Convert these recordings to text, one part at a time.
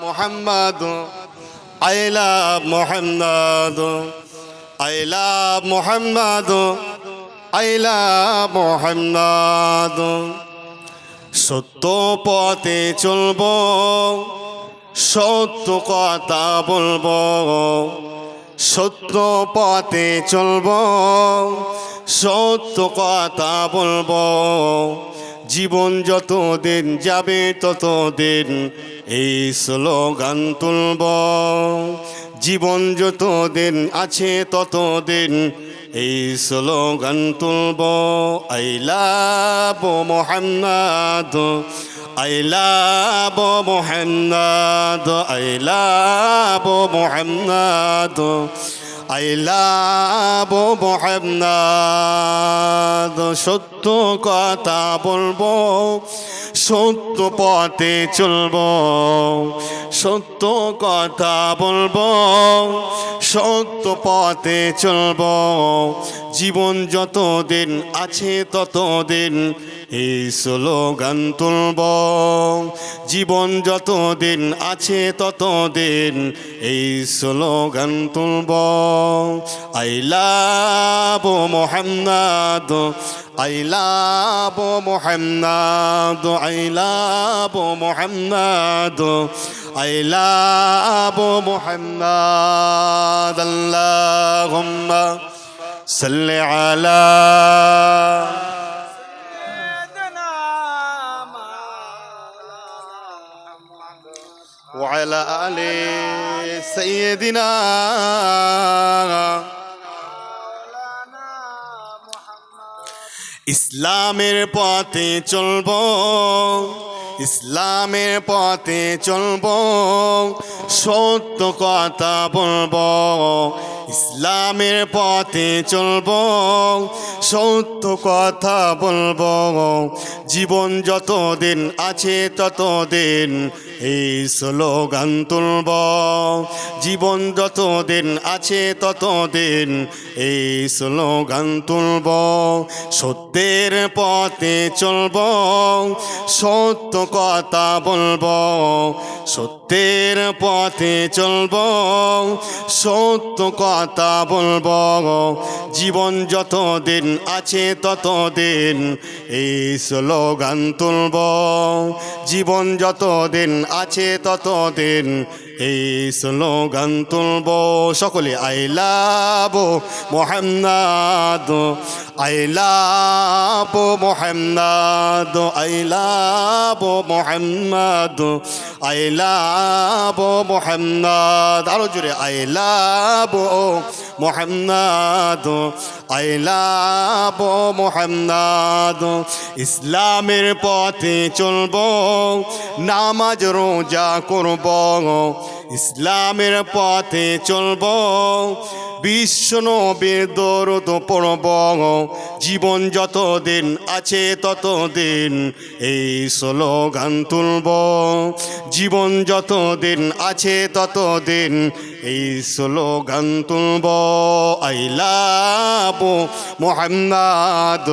Mohammad I love Mohammad I love Mohammad I love Mohammad. সত্য পথে চলব, সত্য কথা বলব, সত্য পথে চলব, সত্য কথা বলব। জীবন যত দিন যাবে তত দিন এই স্লোগান তুলব। জীবন যত দিন আছে তত দিন এই স্লোগান তুলব। আইলাব মোহাম্মদ আইলাব মোহাম্মদ আইলাব মোহাম্মদ আইলাব মোহাম্মদ। সত্য কথা বলব, সত্য পথে চলবো, সত্য কথা বলব, সত্য পথে চলবো। জীবন যত দিন আছে তত দিন এই স্লোগান তুলব। জীবন যত দিন আছে তত দিন এই স্লোগান তুলব। আইলাব মোহাম্মদ عيلاب محمد عيلاب محمد عيلاب محمد اللهم صل على سيدنا وعلى آل سيدنا ইসলামের পথে চলব, ইসলামের পথে চলব, সত্য কথা বলব। ইসলামের পথে চলব, সত্য কথা বলব। জীবন যত দিন আছে তত দিন এই স্লোগান তুলব। জীবন যত দিন আছে তত দিন এই স্লোগান তুলব। সত্যের পথে চলব। সত্য কথা বলব। সত্যের পথে চলব। সত্য কথা বলব। জীবন যত দিন আছে তত দিন এই স্লোগান তুলব। জীবন যত দিন আছে তত দিন এই স্লোগান তুলব, সকলে আইলাব মোহাম্মদ আইলাব মোহাম্মদ আইলাব মোহাম্মদ আইলাব মোহাম্মদ। আরও জোরে, আইলাব মোহাম্মদ আইলাব মোহাম্মদ। ইসলামের পথে চলব, নামাজ রোজা করব। ইসলামের পথে চলব, বিশ্ব নবীর দরদ পড়ব। জীবন যতদিন আছে তত দিন এই স্লোগান তুলব। জীবন যত দিন আছে তত দিন এই স্লোগান তুলব আইলাব মোহাম্মদ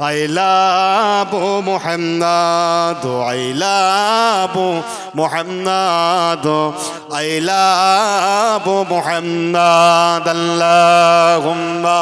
আইলাব মোহাম্মদ আইলাব মোহাম্মদ আইলাব মোহাম্মদ আল্লাহুম্মা